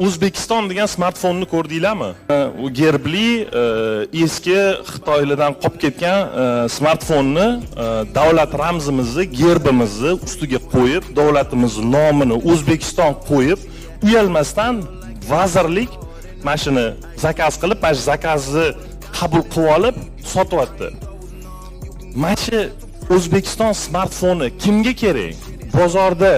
o'zbekiston degan smartfonni ko'rdinglarmi? U gerbli e, eski xitoylardan qolib ketgan e, smartfonni e, davlat ramzimizni gerbimizni ustiga qo'yib davlatimizni nomini o'zbekiston qo'yib uyalmasdan vazirlik mana shuni zakaz qilib mana shu zakazni qabul qilib olib sotyapti. Mana shu smartfoni kimga kerak? Bozorda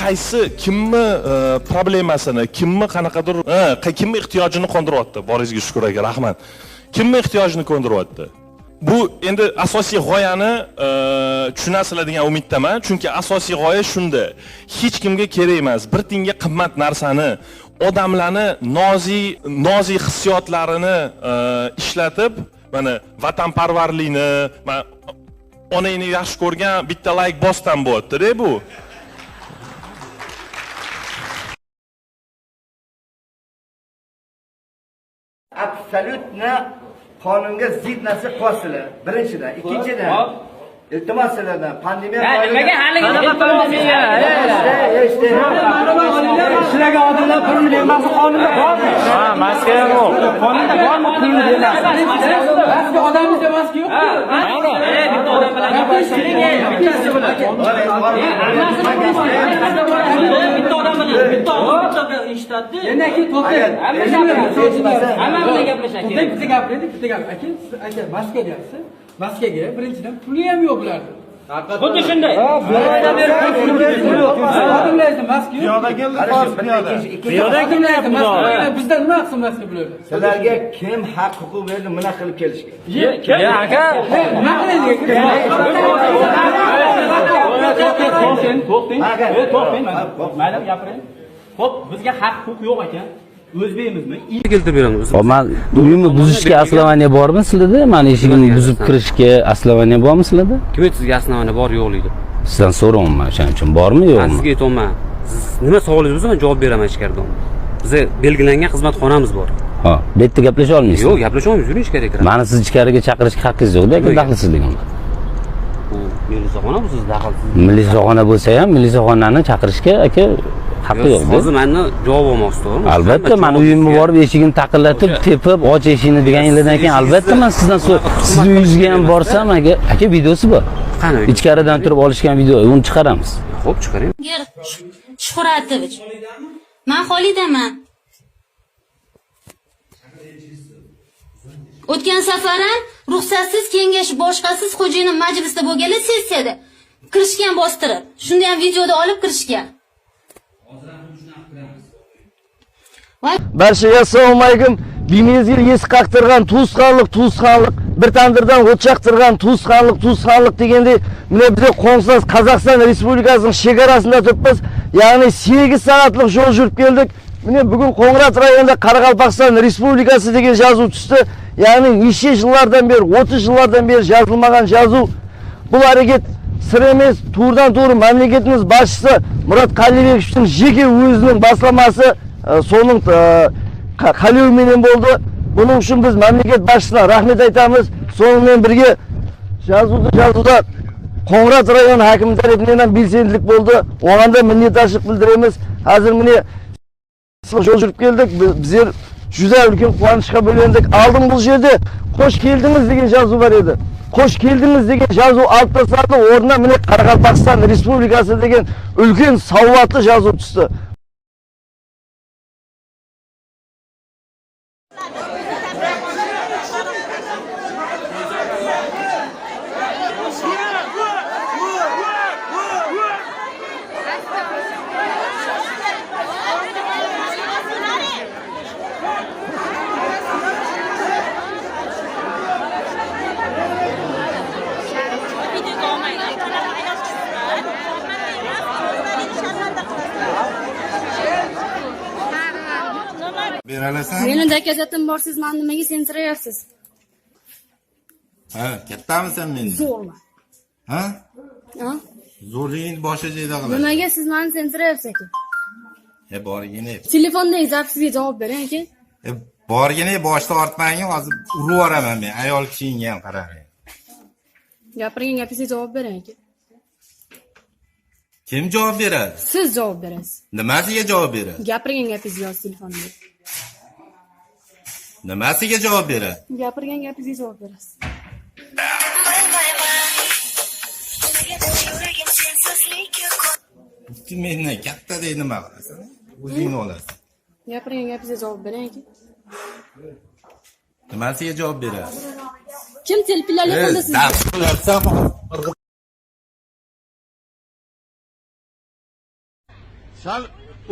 qaysi kimni e, problemasini kimni qanaqadir e, kimni ehtiyojini qondiryapti? Boringizga shukur aka rahmat. Kimni ehtiyojini qondiryapti? Bu endi asosiy g'oyani e, tushunasizlar degan umiddaman. Chunki asosiy g'oya shunda. Hech kimga kerak emas. Bir tiyinga qimmat narsani odamlarni nozik nozik hissiyotlarini ishlatib mana vatanparvarlikni mana onangni yaxshi ko'rgan bitta layk bosdan bo'lyaptida bu. Absolyutno qonunga zid narsa qilyapsizlar birinchidan. Ikkinchidan iltimos sizlardan pandemiya nimaga haligi sizlarga odamlar pulni bermasi qonunda bormi Ha, maska yo'q. qonunda bormi pulni bermasi maska odamimizda maska yo'q bitta odam bilan bittasi bilan bitta odam bilan bitta bitta bilan eshitadida endi aka to'xtang hamma bilan gaplashadi bitta gapiraylik bitta gap aka siz aka maska deyapsiz maskaga birinchidan puli ham yo'q bularni xuddi shunday esa maska piyoda esa maska yo'q. bizdan nima qilsin maska bularni sizlarga kim haq huquq berdi bunaqa qilib kelishga Ya aka, nima qilaylik to'xtang e, to'xtang mayli gapiring ho'p bizga haq huquq yo'q ekan o'zbekmizmi keltirib beramiz Hop, man uyimni buzishga aslovaniya bormi sizlarda mani eshigimni buzib kirishga aslovaniya bormi sizlarda kim aytdi sizga основание bor yo'qligini sizdan so'rayapman o'shaning uchun bormi man yo'qmi sizga aytyapman siz nima savolingiz bo'lsa man javob beraman ichkarida biza belgilangan xizmatxonamiz bor ha bu yerda gaplasha olmaysiz yo'q gaplasha olmaymiz yuring ichkariga kiramiz mani siz ichkariga chaqirishga haqqingiz yo'qda aka Yo'q. daxlsizligimda bu milisaxona bu siz daxlsiz milisaxona bo'lsa ham milisaxonani chaqirishga aka haqqi Yo'q, hozir manni javob olmoqchi to'g'rimi albatta mani uyimga borib eshigini taqillatib tepib och eshikni deganinglardan keyin albatta man sizdan sizni uyingizga ham borsam aka aka videosi bor qani ichkaridan turib olishgan video uni chiqaramiz ho'p chiqaring Shuhratovich. Men Xolidaman. O'tgan safar ham ruxsatsiz kengash boshqasiz xo'jayinim majlisda bo'lganlar sessiyada kirishgan bostirib. Shunda ham videoda olib kirishgan. Barchaga assalomu alaykum bemezgil esik qaqtirgan tuqqanlik tuqqanlik bir tandirdan o't chaqtirgan tuqqanlik tuqqanlik degandek mana biz qo'ng'izsiz qozog'iston respublikasining chegarasida turibmiz ya'ni sakkiz soatlik yo'l yurib keldik mana bugun qo'ng'irot rayonida qoraqalpaqiston respublikasi degan yozuv tushdi ya'ni necha yillardan beri o'ttiz yillardan beri yozilmagan yozuv bu hareket sir emas to'g'ridan to'g'ri mamlakatimiz boshchisi murod qalibekov jeki o'zining baslamasi e, so'ning e, qa- qaliovimenен bo'ldi buning uchun biz mamlakat boshchisiga rahmat aytamiz. So'ng bilan birga yozuvda yozuvda qo'ng'irot rayoni hokimi tarafidan ham belsendilik bo'ldi og'anda minnatdorchilik bildiramiz hozir mine yo'l yurib keldik Bi- bizlar juda ulkan quvonchga bo'landik oldin bu yerda qo'sh keldingiz degan yozuv bor edi qo'sh keldingiz degan yozuv olib tashlandi o'rnida mine qoraqalpaqiston respublikasi degan beralasan Meni dakazatim bor, siz mani nimaga sensirayapsiz? ha kattamisan meni Zo'rmi? ha Ha? zo'rligingni boshqa joyda qilasiz Nimaga siz mani sensirayapsiz aka? e borgini Telefondagi zapisga javob bering aka. e borgini boshda ortmagin hozir urib yuboraman men ayol kishingga ham qarang Gapirgan gapingizga javob bering aka. Kim javob beradi? Siz javob berasiz. Nimasiga javob beradi? Gapirgan gapingizni yoz telefonga. Nimasiga javob beradi? Gapirgan gapingizga javob berasiz. Meni kattadek nima qilasan? O'zingni olasan. Gapirgan gapingizga javob bering aka. Nimasiga javob beradi? Kim telpinlarga qo'lda Biz siz? dars qilyapsan. Sen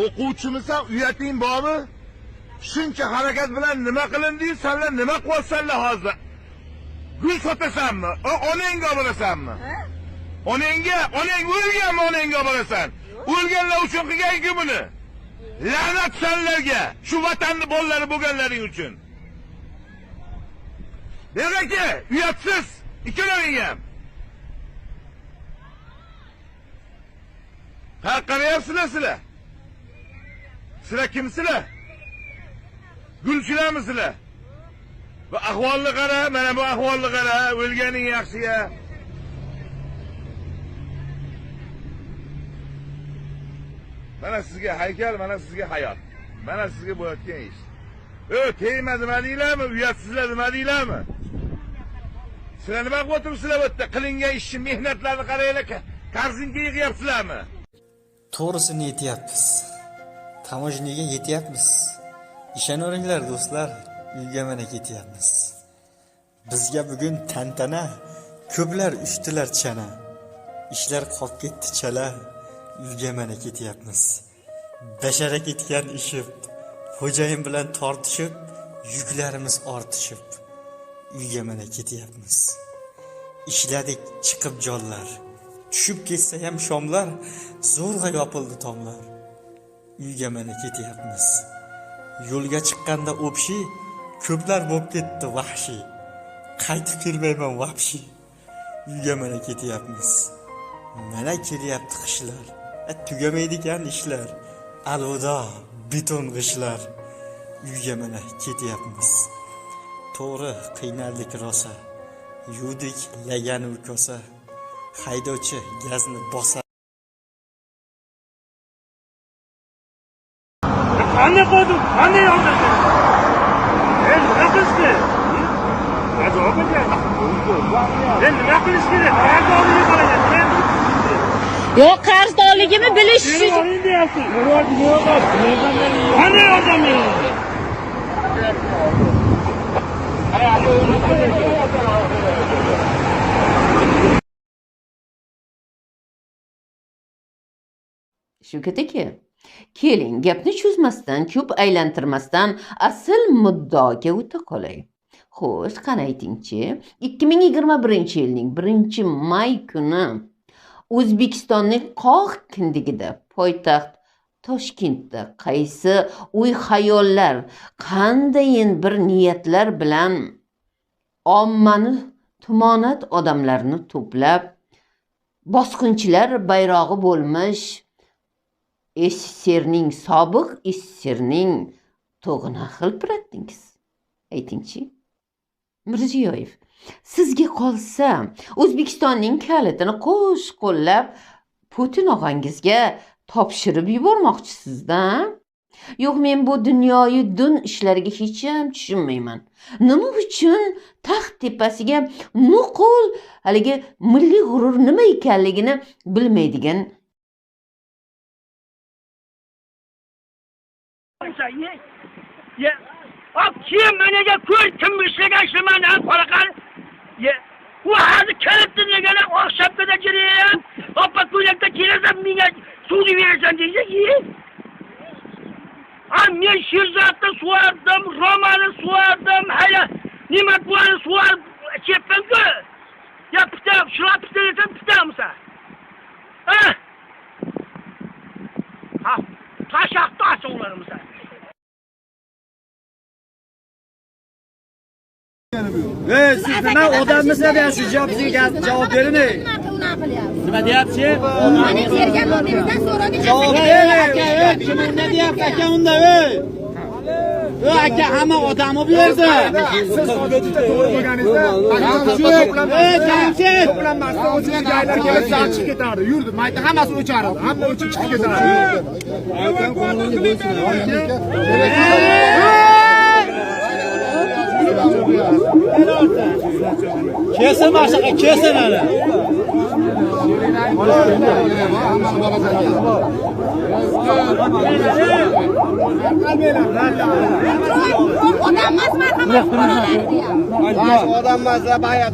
o'quvchimisan, uyating bormi? Shuncha harakat bilan nima qilinding, senlar nima qilyapsanlar hozir? Gul sotasanmi? Onangga oborasanmi? Onangga, onang o'lganmi onangga oborasan? O'lganlar uchun qilgan-ku buni. La'nat senlarga, shu vatanni bolalari bo'lganlaring uchun. Beraki, uyatsiz, ikkalaring ham. Ha, qarayapsizlar sizlar? Sizlar kimsizlar? Gulchilarmisizlar? Bu ahvolni qara, mana bu ahvolni qara, o'lganing yaxshi-ya. Mana sizga haykal, mana sizga hayot. Mana sizga bo'layotgan ish. Ö, tegma nima deylarmi? Uyatsizlar nima deylarmi? Sizlar nima qilib o'tiribsizlar bu yerda? Qilingan ishni, mehnatlarni qaranglar. Qarzinga yig'yapsizlarmi? to'g'risini yetyapmiz tamojniga yetyapmiz ishonaveringlar do'stlar uyga mana ketyapmiz bizga bugun tantana ko'plar uchdilar chana ishlar qolib ketdi chala uyga mana ketyapmiz bashara ketgan ishib xo'jayin bilan tortishib yuklarimiz ortishib uyga mana ketyapmiz ishladik chiqib jonlar tushib ketsa ham shomlar zo'rg'a yopildi tomlar. Uyga mana yo'lga chiqqanda o'pshi ko'plar bo'lib ketdi vahshiy. Qaytib kelmayman vahshi uyga mana ketyapmiz. Mana kelyapti qishlar. E, tugamaydigan ishlar. Alvido beton g'ishlar uyga mana ketyapmiz. To'g'ri qiynaldik rosa. Yuvdik lagan u kosa. Haydovchi gazni bosar Qanday qo'ydim? Qanday yordam berdim? Men nima qilishdi? Javob beryapman. Men nima qilish kerak? Qayerga olib qaragan? Yo'q, qarzdorligimni bilish uchun Oling deyapsiz. Qanday yordam beradi? shu ketiki keling gapni cho'zmasdan ko'p aylantirmasdan asl muddaoga o'ta qolay. Xo'sh qani aytingchi? Ikki ming yigirma birinchi yilning birinchi may kuni o'zbekistonning qoq kindigida poytaxt toshkentda qaysi o'y xayollar qandayin bir niyatlar bilan ommani tumonat odamlarni to'plab bosqinchilar bayrog'i bo'lmish SSRning sobiq SSRning to'g'ini hilpiratdingiz aytingchi. Mirziyoyev sizga qolsa o'zbekistonning kalitini qo'sh qo'llab putin og'angizga topshirib yubormoqchisizda? Yo'q men bu dunyoyu dun ishlariga hech ham tushunmayman. Nima uchun taxt tepasiga nuqul haligi milliy g'urur nima ekanligini bilmaydigan Kim meniga ko'l kim ishlagan shu Ey siz degan shu javobga javob bering. Nima deyapsiz? Mani tergan bo'lganingizdan so'radik. Javob bering aka, ey kim unda deyapti aka hamma odamni bu yerda siz jamshid to'planmasdan o'ziga joylar kelib zal chiqib ketardi yurdi mayda hammasi o'chardi hamma o'chib chiqib ketardi kelsin mana shu yoqqa kelsin hali Odam emas marhamat qiladi deyapti. odam emas bayat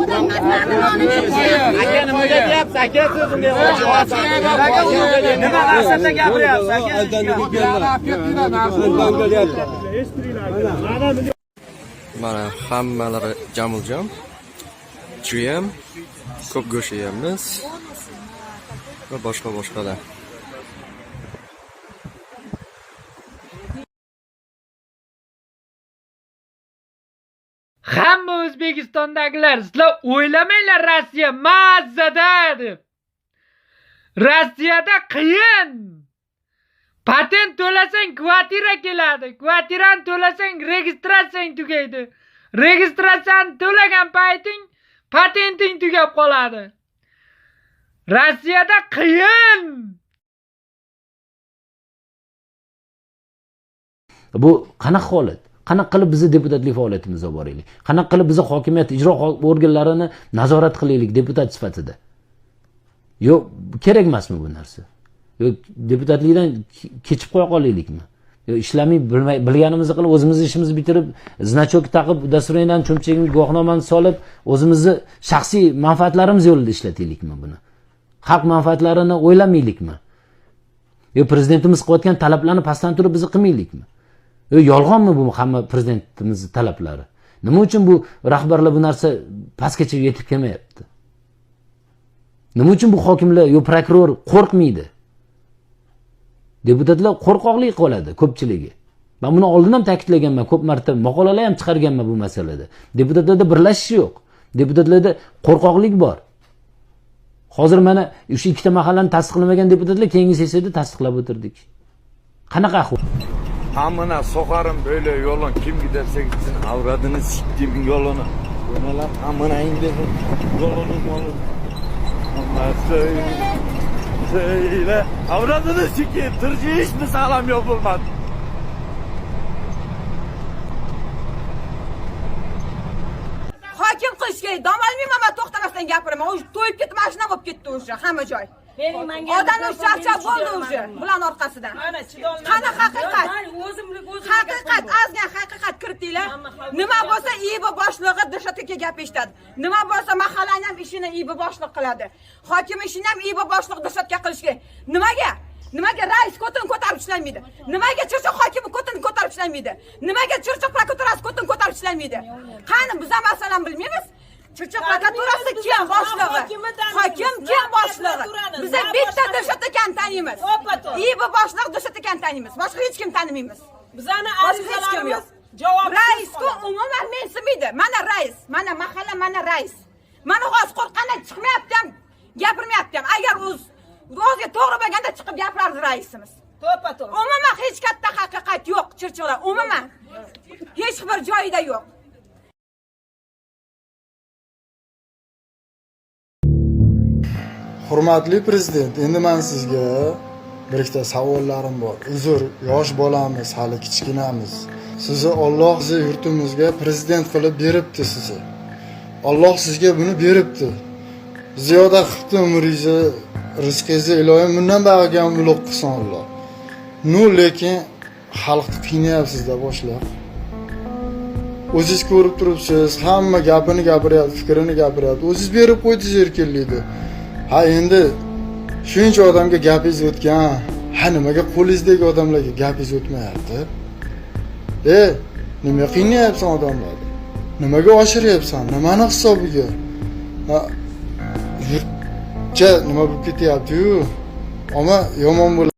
Odam emas marhamat aka nimaga deyapsiz aka so'zimga nima narsada gapiryapsiz aka mana hammalari jamuljam juyam ko'p go'sht yeyapmiz va boshqa boshqalar. Hamma o'zbekistondagilar sizlar o'ylamanglar rossiya mazzada deb. Rossiyada qiyin patent to'lasang kvartira keladi. Kvartirani to'lasang registratsiyang tugaydi. Registratsiyani to'lagan payting patenting tugab qoladi. Rossiyada qiyin! Bu qanaqa holat? Qanaqa qilib bizni deputatlik faoliyatimizga boraylik qanaqa qilib bizni hokimiyat ijro organlarini nazorat qilaylik deputat sifatida? Yo'q kerak emasmi bu narsa? Yo deputatlikdan kechib qo'ya qolaylikmi? Yo ishlamay bilmay bilganimizni qilib o'zimizni ishimizni bitirib значок taqib удостоверениyadan cho'mchagimiz guvohnomani solib o'zimizni shaxsiy manfaatlarimiz yo'lida ishlataylikmi buni? Xalq manfaatlarini o'ylamaylikmi yo prezidentimiz qilayotgan talablarni pastdan turib biz qilmaylikmi yo yolg'onmi bu hamma prezidentimizni talablari? Nima uchun bu rahbarlar bu narsa pastgacha yetib kelmayapti? Nima uchun bu hokimlar yo prokuror qo'rqmaydi? Deputatlar qo'rqoqlik qiladi ko'pchiligi. Man buni oldin ham ta'kidlaganman ko'p marta maqolalar ham chiqarganman bu masalada. Deputatlarda birlashish yo'q. Deputatlarda qo'rqoqlik bor. Hozir mana o'sha ikkita mahallani tasdiqlamagan deputatlar keyingi sessiyada tasdiqlab o'tirdik. Qanaqa ahvol Amına sokarım böyle yolun kim giderse gitsin avradını siktimin yolunu. Bu ne lan amına indirin yolunu. Yolunu. Ama söyle avradını sikeyim tırcı hiç mi sağlam yol bulmaz? Hokim qilish kerak. Dam olmayman man to'xtamasdan gapiraman. To'yib ketdi, mashina bo'lib ketdi o'sha hamma joy. Odamlar charchab bo'ldi o'sha bulan orqasidan. Qani haqiqat? Haqiqat, azgan haqiqat kiritinglar. Nima bo'lsa IB boshlig'i DSHTga gap eshitadi. Nima bo'lsa mahallani ham ishini IB boshliq qiladi. Hokim ishini ham IB boshliq DSHTga qilish kerak. Nimaga? Nimaga rais kotini ko'tarib ishlamaydi? Nimaga Chirchiq hokimi kotini ko'tarib ishlamaydi? Nimaga Chirchiq prokuraturasi kotini ko'tarib ishlamaydi? Qani biz ham masalan bilmaymiz. Chirchiq prokuraturasi kim boshlig'i? Hokim kim boshlig'i? Biz bitta DSHT ekan taniymiz. IB boshliq DSHT ekan taniymiz. Boshqa hech kim tanimaymiz. Bizani arizalarimiz javob raisku umuman mensimaydi. Mana rais, mana mahalla, mana rais. Mana hozir qo'rqqandan chiqmayapti ham, gapirmayapti ham. Agar o'z o'ziga to'g'ri bo'lganda chiqib gapirardi raisimiz. To'ppa to'g'ri. Umuman hech katta haqiqat yo'q Chirchiqda, umuman. Hech bir joyida yo'q. Hurmatli prezident endi man sizga bir ikkita savollarim bor. Uzr yosh bolamiz hali kichkinamiz. Sizni olloh sizni yurtimizga prezident qilib beribdi sizni. Olloh sizga buni beribdi. Ziyoda qilibdi umringizni rizqingizni iloyim. Bundan bag'riga ham ulug' qilsin olloh ну lekin xalqni qiynayapsizda boshliq. O'zingiz ko'rib turibsiz hamma gapini gapiryapti fikrini gapiryapti. O'zingiz berib qo'ydingiz erkinlikni. Ha endi shuncha odamga gapingiz o'tgan ha nimaga qo'lingizdagi odamlarga gapingiz o'tmayapti e nimaga qiynayapsan odamlarni? Nimaga oshiryapsan? Nimani hisobiga? Ha yurtcha nima bo'lib ketyaptiyu? Ammo yomon bo'ladi